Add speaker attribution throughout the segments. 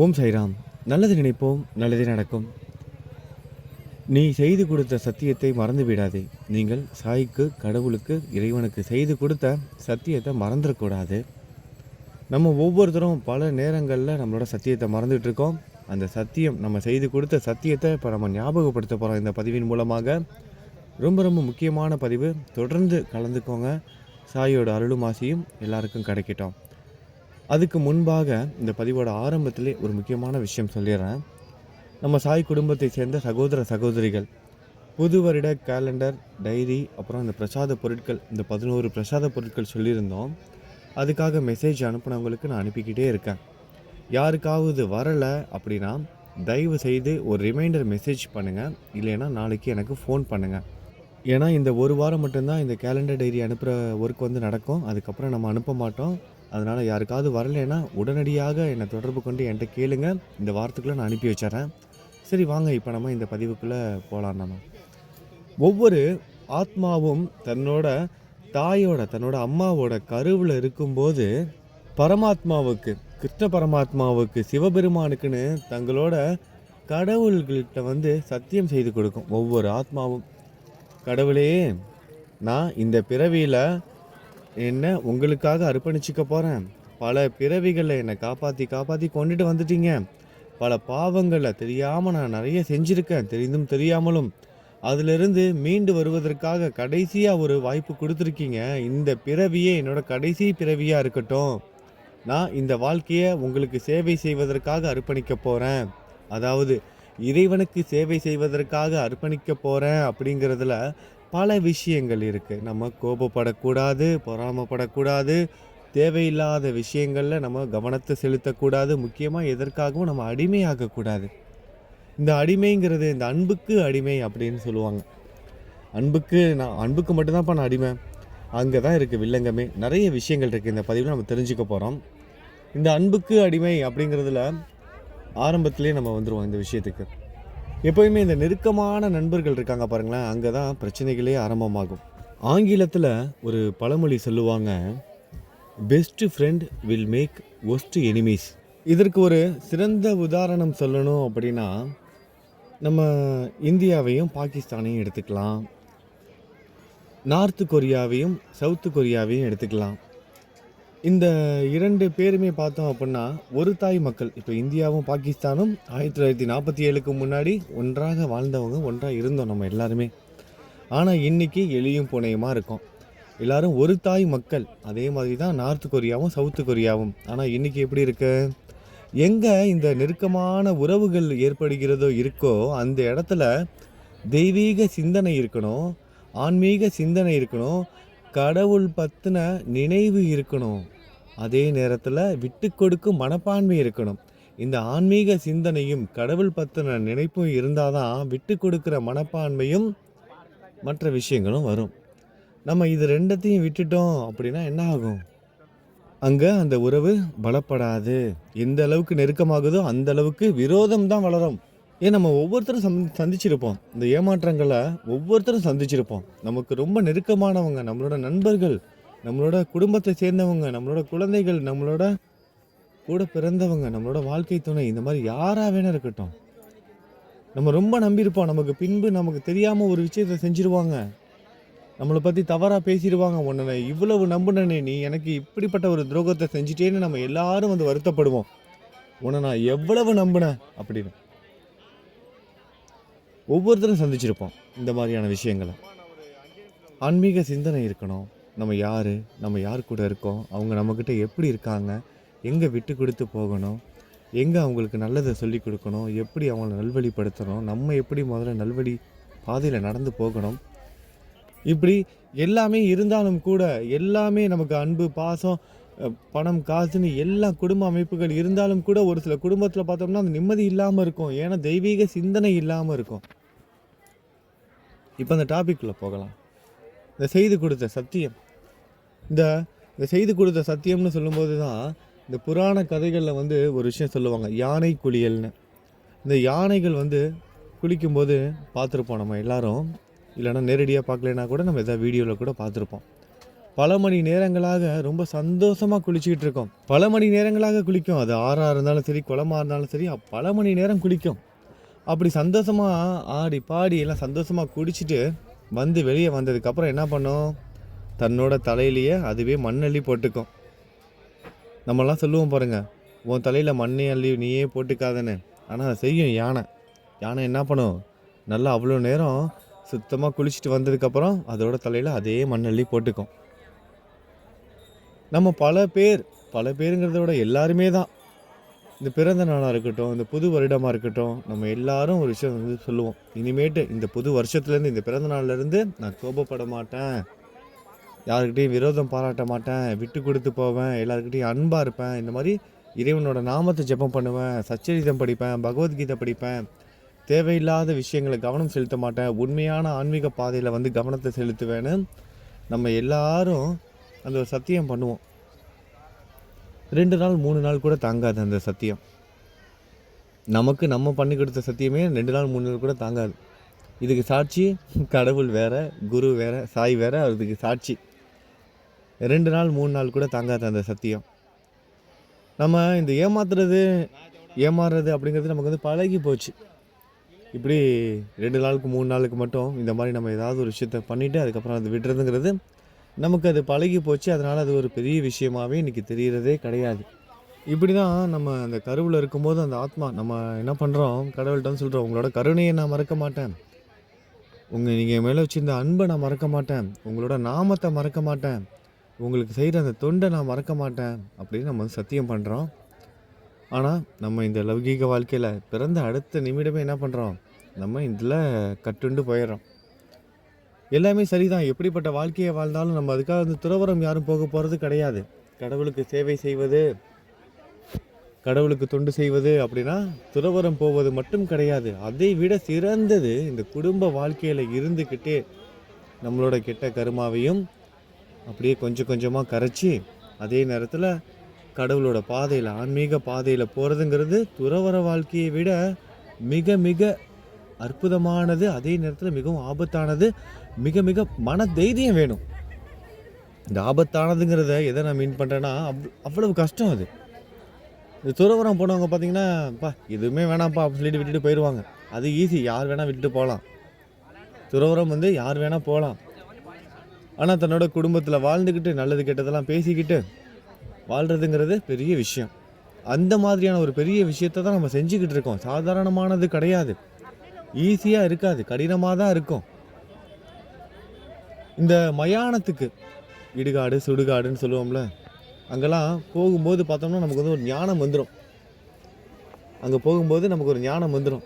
Speaker 1: ஓம் சைராம். நல்லது நினைப்போம் நல்லதே நடக்கும். நீ செய்து கொடுத்த சத்தியத்தை மறந்து விடாதே. நீங்கள் சாய்க்கு கடவுளுக்கு இறைவனுக்கு செய்து கொடுத்த சத்தியத்தை மறந்துடக்கூடாது. நம்ம ஒவ்வொருத்தரும் பல நேரங்களில் நம்மளோட சத்தியத்தை மறந்துட்டு இருக்கோம் அந்த சத்தியம் நம்ம செய்து கொடுத்த சத்தியத்தை இப்போ நம்ம ஞாபகப்படுத்த போகிறோம் இந்த பதிவின் மூலமாக. ரொம்ப ரொம்ப முக்கியமான பதிவு. தொடர்ந்து கலந்துக்கோங்க. சாயோட அருளும் ஆசையும் எல்லாருக்கும் கிடைக்கட்டும். அதுக்கு முன்பாக இந்த பதிவோட ஆரம்பத்திலே ஒரு முக்கியமான விஷயம் சொல்லிடுறேன். நம்ம சாய் குடும்பத்தை சேர்ந்த சகோதர சகோதரிகள் புது வருட கேலண்டர் டைரி அப்புறம் இந்த பிரசாத பொருட்கள் இந்த பதினோரு பிரசாத பொருட்கள் சொல்லியிருந்தோம். அதுக்காக மெசேஜ் அனுப்புனவங்களுக்கு நான் அனுப்பிக்கிட்டே இருக்கேன். யாருக்காவது வரலை அப்படின்னா தயவு செய்து ஒரு ரிமைண்டர் மெசேஜ் பண்ணுங்கள் இல்லைன்னா நாளைக்கு எனக்கு ஃபோன் பண்ணுங்கள் ஏன்னா இந்த ஒரு வாரம் மட்டும்தான் இந்த கேலண்டர் டைரி அனுப்புகிற ஒர்க் வந்து நடக்கும். அதுக்கப்புறம் நம்ம அனுப்ப மாட்டோம். அதனால் யாருக்காவது வரலைன்னா உடனடியாக என்னை தொடர்பு கொண்டு என்கிட்ட கேளுங்க. இந்த வாரத்துக்குள்ளே நான் அனுப்பி வச்சிடறேன். சரி வாங்க இப்போ நம்ம இந்த பதிவுக்குள்ளே போகலாம் நம்ம. ஒவ்வொரு ஆத்மாவும் தன்னோட தாயோட தன்னோட அம்மாவோட கருவில் இருக்கும்போது பரமாத்மாவுக்கு கிருஷ்ண பரமாத்மாவுக்கு சிவபெருமானுக்குன்னு தங்களோட கடவுள்கிட்ட வந்து சத்தியம் செய்து கொடுக்கும். ஒவ்வொரு ஆத்மாவும். கடவுளே நான் இந்த பிறவியில் என்ன உங்களுக்காக அர்ப்பணிச்சுக்க போகிறேன் பல பிறவிகளை என்னை காப்பாற்றி காப்பாற்றி கொண்டுட்டு வந்துட்டீங்க. பல பாவங்களை தெரியாமல் நான் நிறைய செஞ்சுருக்கேன். தெரிந்தும் தெரியாமலும். அதிலிருந்து மீண்டு வருவதற்காக கடைசியாக ஒரு வாய்ப்பு கொடுத்துருக்கீங்க. இந்த பிறவியே என்னோட கடைசி பிறவியாக இருக்கட்டும். நான் இந்த வாழ்க்கையை உங்களுக்கு சேவை செய்வதற்காக அர்ப்பணிக்க போகிறேன் அதாவது இறைவனுக்கு சேவை செய்வதற்காக அர்ப்பணிக்க போகிறேன் அப்படிங்கிறதுல பல விஷயங்கள் இருக்குது நம்ம கோபப்படக்கூடாது பொறாமப்படக்கூடாது தேவையில்லாத விஷயங்களில் நம்ம கவனத்தை செலுத்தக்கூடாது. முக்கியமாக எதற்காகவும் நம்ம அடிமையாகக்கூடாது. இந்த அடிமைங்கிறது இந்த அன்புக்கு அடிமை அப்படின்னு சொல்லுவாங்க. அன்புக்கு நான் அன்புக்கு மட்டும்தான்ப்பா நான் அடிமை. அங்கே தான் இருக்குது வில்லங்கமே. நிறைய விஷயங்கள் இருக்குது இந்த பதிவில் நம்ம தெரிஞ்சுக்க போகிறோம் இந்த அன்புக்கு அடிமை அப்படிங்கிறதுல ஆரம்பத்திலே நம்ம வந்துடுவோம் இந்த விஷயத்துக்கு. எப்போயுமே இந்த நெருக்கமான நண்பர்கள் இருக்காங்க பாருங்களேன் அங்கே தான் பிரச்சனைகளே ஆரம்பமாகும். ஆங்கிலத்தில் ஒரு பழமொழி சொல்லுவாங்க best friend will make worst enemies இதற்கு ஒரு சிறந்த உதாரணம் சொல்லணும் அப்படின்னா நம்ம இந்தியாவையும் பாகிஸ்தானையும் எடுத்துக்கலாம். நார்த்து கொரியாவையும் சவுத்து கொரியாவையும் எடுத்துக்கலாம். இந்த இரண்டு பேருமே பார்த்தோம் அப்படின்னா ஒரு தாய் மக்கள். இப்போ இந்தியாவும் பாகிஸ்தானும் ஆயிரத்தி தொள்ளாயிரத்தி நாற்பத்தி ஏழுக்கு முன்னாடி ஒன்றாக வாழ்ந்தவங்க ஒன்றாக இருந்தோம் நம்ம எல்லாருமே. ஆனால் இன்னைக்கு எளியும் புனையுமா இருக்கும். எல்லாரும் ஒரு தாய் மக்கள். அதே மாதிரி தான் நார்த் கொரியாவும் சவுத்து கொரியாவும். ஆனால் இன்றைக்கி எப்படி இருக்கு? எங்கே இந்த நெருக்கமான உறவுகள் ஏற்படுகிறதோ இருக்கோ அந்த இடத்துல தெய்வீக சிந்தனை இருக்கணும் ஆன்மீக சிந்தனை இருக்கணும் கடவுள் பற்றின நினைவு இருக்கணும். அதே நேரத்தில் விட்டு கொடுக்கும் மனப்பான்மை இருக்கணும். இந்த ஆன்மீக சிந்தனையும் கடவுள் பற்றின நினைப்பும் இருந்தால் தான் விட்டு கொடுக்குற மனப்பான்மையும் மற்ற விஷயங்களும் வரும். நம்ம இது ரெண்டத்தையும் விட்டுட்டோம் அப்படின்னா என்ன ஆகும்? அங்கே அந்த உறவு பலப்படாது. எந்த அளவுக்கு நெருக்கமாகுதோ அந்த அளவுக்கு விரோதம் தான் வளரும். ஏன் நம்ம ஒவ்வொருத்தரும் சந் சந்திச்சிருப்போம். இந்த ஏமாற்றங்களை ஒவ்வொருத்தரும் சந்திச்சிருப்போம். நமக்கு ரொம்ப நெருக்கமானவங்க நம்மளோட நண்பர்கள் நம்மளோட குடும்பத்தை சேர்ந்தவங்க நம்மளோட குழந்தைகள் நம்மளோட கூட பிறந்தவங்க நம்மளோட வாழ்க்கை துணை இந்த மாதிரி யாராக வேணா இருக்கட்டும். நம்ம ரொம்ப நம்பியிருப்போம். நமக்கு பின்பு நமக்கு தெரியாமல் ஒரு விஷயத்தை செஞ்சுருவாங்க. நம்மளை பற்றி தவறாக பேசிடுவாங்க உன்னை இவ்வளவு நம்புனனே நீ எனக்கு இப்படிப்பட்ட ஒரு துரோகத்தை செஞ்சிட்டேன்னு நம்ம எல்லாரும் வந்து வருத்தப்படுவோம். உன்னை நான் எவ்வளவு நம்பினேன்? அப்படின்னு. ஒவ்வொருத்தரும் சந்திச்சிருப்போம் இந்த மாதிரியான விஷயங்களை. ஆன்மீக சிந்தனை இருக்கணும். நம்ம யார்? நம்ம யார் கூட இருக்கோம்? அவங்க நம்மக்கிட்ட எப்படி இருக்காங்க? எங்கே விட்டு கொடுத்து போகணும்? எங்கே அவங்களுக்கு நல்லதை சொல்லி கொடுக்கணும்? எப்படி அவங்கள நல்வழிப்படுத்தணும்? நம்ம எப்படி முதல்ல நல்வழி பாதையில் நடந்து போகணும்? இப்படி எல்லாமே இருந்தாலும் கூட எல்லாமே நமக்கு அன்பு பாசம் பணம் காசுன்னு எல்லா குடும்ப அமைப்புகள் இருந்தாலும் கூட ஒரு சில குடும்பத்தில் பார்த்தோம்னா அந்த நிம்மதி இல்லாமல் இருக்கும். ஏன்னா தெய்வீக சிந்தனை இல்லாமல் இருக்கும். இப்போ அந்த டாபிக்குள்ளே போகலாம். இந்த செய்து கொடுத்த சத்தியம். இந்த இந்த செய்து கொடுத்த சத்தியம்னு சொல்லும்போது தான் இந்த புராண கதைகளில் வந்து ஒரு விஷயம் சொல்லுவாங்க. யானை குளியல்னு. இந்த யானைகள் வந்து குளிக்கும்போது பார்த்துருப்போம் நம்ம எல்லாரும். இல்லைன்னா நேரடியாக பார்க்கலனா கூட நம்ம எதாவது வீடியோவில் கூட பார்த்துருப்போம். பல மணி நேரங்களாக ரொம்ப சந்தோஷமாக குளிச்சுக்கிட்டு இருக்கோம். பல மணி நேரங்களாக குளிக்கும். அது ஆறாக இருந்தாலும் சரி குளமாக இருந்தாலும் சரி பல மணி நேரம் குளிக்கும். அப்படி சந்தோஷமாக ஆடி பாடி எல்லாம் சந்தோஷமாக குடிச்சிட்டு வந்து வெளியே வந்ததுக்கப்புறம் என்ன பண்ணும்? தன்னோட தலையிலேயே அதுவே மண்ணள்ளி போட்டுக்கும். நம்மலாம் சொல்லுவோம் பாருங்கள் உன் தலையில் மண்ணே அள்ளி நீயே போட்டுக்காதன்னு. ஆனால் அதை செய்யும் யானை. யானை என்ன பண்ணும்? நல்லா அவ்வளோ நேரம் சுத்தமாக குளிச்சுட்டு வந்ததுக்கப்புறம் அதோட தலையில் அதே மண்ணள்ளி போட்டுக்கும். நம்ம பல பேர் பல பேருங்கிறத விட எல்லாருமே தான். இந்த பிறந்த நாளாக இருக்கட்டும் இந்த புது வருடமாக இருக்கட்டும் நம்ம எல்லாரும் ஒரு விஷயம் வந்து சொல்லுவோம். இனிமேட்டு இந்த புது வருஷத்துலேருந்து இந்த பிறந்த நாள்லேருந்து நான் கோபப்பட மாட்டேன். யாருக்கிட்டையும் விரோதம் பாராட்ட மாட்டேன். விட்டு கொடுத்து போவேன். எல்லாருக்கிட்டையும் அன்பாக இருப்பேன். இந்த மாதிரி இறைவனோட நாமத்தை ஜெபம் பண்ணுவேன். சச்சரிதம் படிப்பேன். பகவத்கீதை படிப்பேன். தேவையில்லாத விஷயங்களை கவனம் செலுத்த மாட்டேன். உண்மையான ஆன்மீக பாதையில் வந்து கவனத்தை செலுத்துவேன்னு நம்ம எல்லாரும் அந்த ஒரு சத்தியம் பண்ணுவோம். ரெண்டு நாள் மூணு நாள் கூட தாங்காது அந்த சத்தியம். நமக்கு நம்ம பண்ணி கொடுத்த சத்தியமே ரெண்டு நாள் மூணு நாள் கூட தாங்காது. இதுக்கு சாட்சி கடவுள் வேறு குரு வேறு சாய் வேறு அதுக்கு சாட்சி. ரெண்டு நாள் மூணு நாள் கூட தாங்காது அந்த சத்தியம். நம்ம இந்த ஏமாத்துறது ஏமாறுறது அப்படிங்கிறது நமக்கு வந்து பழகி போச்சு. இப்படி ரெண்டு நாளுக்கு மூணு நாளுக்கு மட்டும் இந்த மாதிரி நம்ம ஏதாவது ஒரு விஷயத்த பண்ணிவிட்டு அதுக்கப்புறம் அது விடுறதுங்கிறது நமக்கு அது பழகி போச்சு அதனால் அது ஒரு பெரிய விஷயமாகவே இன்றைக்கி தெரிகிறதே கிடையாது. இப்படி தான் நம்ம அந்த கருவில் இருக்கும்போது அந்த ஆத்மா நம்ம என்ன பண்ணுறோம் கடவுள்கிட்ட சொல்கிறோம் உங்களோட கருணையை நான் மறக்க மாட்டேன். உங்கள் நீங்கள் மேலே வச்சிருந்த அன்பை நான் மறக்க மாட்டேன். உங்களோட நாமத்தை மறக்க மாட்டேன். உங்களுக்கு செய்கிற அந்த தொண்டை நான் மறக்க மாட்டேன். அப்படின்னு நம்ம சத்தியம் பண்ணுறோம் ஆனால் நம்ம இந்த லௌகீக வாழ்க்கையில் பிறந்த அடுத்த நிமிடமே என்ன பண்ணுறோம் நம்ம இதில் கட்டுண்டு போயிடுறோம். எல்லாமே சரிதான். எப்படிப்பட்ட வாழ்க்கையை வாழ்ந்தாலும் நம்ம அதுக்காக வந்து துறவரம் யாரும் போக போகிறது கிடையாது. கடவுளுக்கு சேவை செய்வது கடவுளுக்கு தொண்டு செய்வது அப்படின்னா துறவரம் போவது மட்டும் கிடையாது. அதை விட சிறந்தது இந்த குடும்ப வாழ்க்கையில் இருந்துக்கிட்டே நம்மளோட கெட்ட கருமாவையும் அப்படியே கொஞ்சம் கொஞ்சமாக கரைச்சி அதே நேரத்தில் கடவுளோட பாதையில் ஆன்மீக பாதையில் போகிறதுங்கிறது துறவர வாழ்க்கையை விட மிக மிக அற்புதமானது அதே நேரத்தில் மிகவும் ஆபத்தானது மிக மிக மன தைரியம் வேணும். இந்த ஆபத்தானதுங்கிறத எதை நான் மீன் பண்ணுறேன்னா அவ் அவ்வளவு கஷ்டம் அது. இந்த துறவரம் போனவங்க பார்த்தீங்கன்னா பா எதுவுமே வேணாம்ப்பா அப்படின்னு சொல்லிட்டு விட்டுட்டு போயிடுவாங்க அது ஈஸி யார் வேணால் விட்டுட்டு போகலாம் துறவரம் வந்து யார் வேணால் போகலாம் ஆனால் தன்னோட குடும்பத்தில் வாழ்ந்துக்கிட்டு நல்லது கெட்டதெல்லாம் பேசிக்கிட்டு வாழ்கிறதுங்கிறது பெரிய விஷயம். அந்த மாதிரியான ஒரு பெரிய விஷயத்தை தான் நம்ம செஞ்சுக்கிட்டு இருக்கோம். சாதாரணமானது கிடையாது. ஈஸியாக இருக்காது கடினமாக தான் இருக்கும். இந்த மயானத்துக்கு இடுகாடு சுடுகாடுன்னு சொல்லுவோம்ல அங்கெல்லாம் போகும்போது பார்த்தோம்னா நமக்கு வந்து ஒரு ஞானம் வந்துடும் அங்கே போகும்போது நமக்கு ஒரு ஞானம் வந்துடும்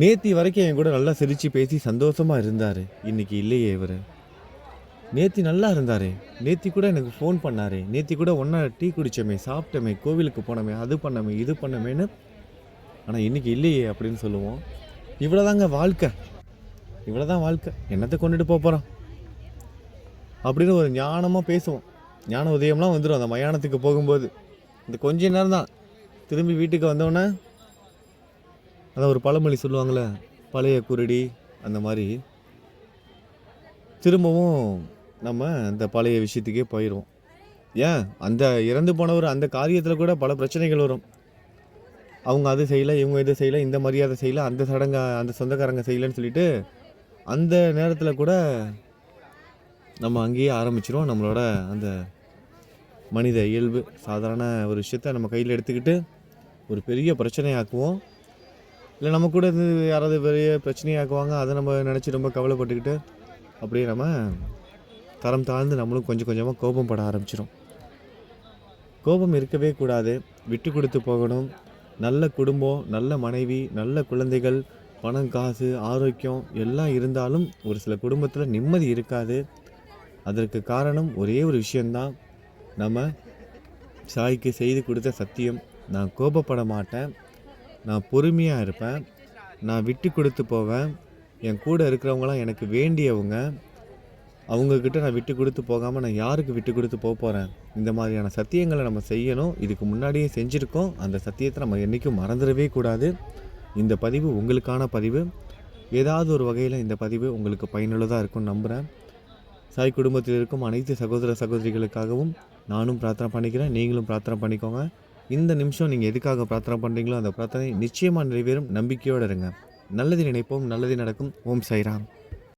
Speaker 1: நேத்தி வரைக்கும் என் கூட நல்லா சிரித்து பேசி சந்தோஷமாக இருந்தார். இன்னைக்கு இல்லையே இவர். நேத்தி நல்லா இருந்தார். நேத்தி கூட எனக்கு ஃபோன் பண்ணார். நேத்தி கூட ஒன்றா டீ குடித்தோமே சாப்பிட்டோமே கோவிலுக்கு போனோமே அது பண்ணோமே இது பண்ணோமேன்னு ஆனால் இன்றைக்கி இல்லையே அப்படின்னு சொல்லுவோம். இவ்வளோதாங்க வாழ்க்கை. இவ்வளோதான் வாழ்க்கை. என்னத்தை கொண்டுட்டு போக போகிறோம் அப்படின்னு ஒரு ஞானமாக பேசுவோம். ஞான உதயம்லாம் வந்துடும் அந்த மயானத்துக்கு போகும்போது. இந்த கொஞ்ச நேரம் தான் திரும்பி வீட்டுக்கு வந்தோடனே அதான் ஒரு பழமொழி சொல்லுவாங்கள்ல பழைய குருடி அந்த மாதிரி. திரும்பவும் நம்ம அந்த பழைய விஷயத்துக்கே போயிடுவோம் ஏன்? அந்த இறந்து போனவர் அந்த காரியத்தில் கூட பல பிரச்சனைகள் வரும். அவங்க அது செய்யலை இவங்க இது செய்யலை இந்த மரியாதை செய்யலை அந்த சடங்க அந்த சொந்தக்காரங்க செய்யலைன்னு சொல்லிட்டு அந்த நேரத்தில் கூட நம்ம அங்கேயே ஆரம்பிச்சிரும் நம்மளோட அந்த மனித இயல்பு சாதாரண ஒரு விஷயத்த நம்ம கையில் எடுத்துக்கிட்டு ஒரு பெரிய பிரச்சனையாக்குவோம். இல்லை நம்ம கூட இருந்து யாராவது பெரிய பிரச்சனையாக்குவாங்க அதை நம்ம நினச்சி ரொம்ப கவலைப்பட்டுக்கிட்டு அப்படியே நம்ம தரம் தாழ்ந்து நம்மளும் கொஞ்சம் கொஞ்சமாக கோபம் பட ஆரம்பிச்சிடும் கோபம் இருக்கவே கூடாது. விட்டு கொடுத்து போகணும். நல்ல குடும்பம் நல்ல மனைவி நல்ல குழந்தைகள் பணம் காசு ஆரோக்கியம் எல்லாம் இருந்தாலும் ஒரு சில குடும்பத்தில் நிம்மதி இருக்காது. அதற்கு காரணம் ஒரே ஒரு விஷயந்தான் நம்ம சாய்க்கு செய்து கொடுத்த சத்தியம். நான் கோபப்பட மாட்டேன். நான் பொறுமையாக இருப்பேன். நான் விட்டு கொடுத்து போவேன். என் கூட இருக்கிறவங்களாம் எனக்கு வேண்டியவங்க. அவங்கக்கிட்ட நான் விட்டு கொடுத்து போகாமல் நான் யாருக்கு விட்டு கொடுத்து போக போகிறேன் இந்த மாதிரியான சத்தியங்களை நம்ம செய்யணும். இதுக்கு முன்னாடியே செஞ்சுருக்கோம். அந்த சத்தியத்தை நம்ம என்றைக்கும் மறந்துடவே கூடாது. இந்த பதிவு உங்களுக்கான பதிவு. ஏதாவது ஒரு வகையில் இந்த பதிவு உங்களுக்கு பயனுள்ளதாக இருக்கும்னு நம்புகிறேன் சாய் குடும்பத்தில் இருக்கும் அனைத்து சகோதர சகோதரிகளுக்காகவும் நானும் பிரார்த்தனை பண்ணிக்கிறேன். நீங்களும் பிரார்த்தனை பண்ணிக்கோங்க. இந்த நிமிஷம் நீங்கள் எதுக்காக பிரார்த்தனை பண்ணுறீங்களோ அந்த பிரார்த்தனை நிச்சயமாக நிறைவேறும். நம்பிக்கையோடு இருங்க. நல்லது நினைப்போம். நல்லது நடக்கும். ஓம் சைராம்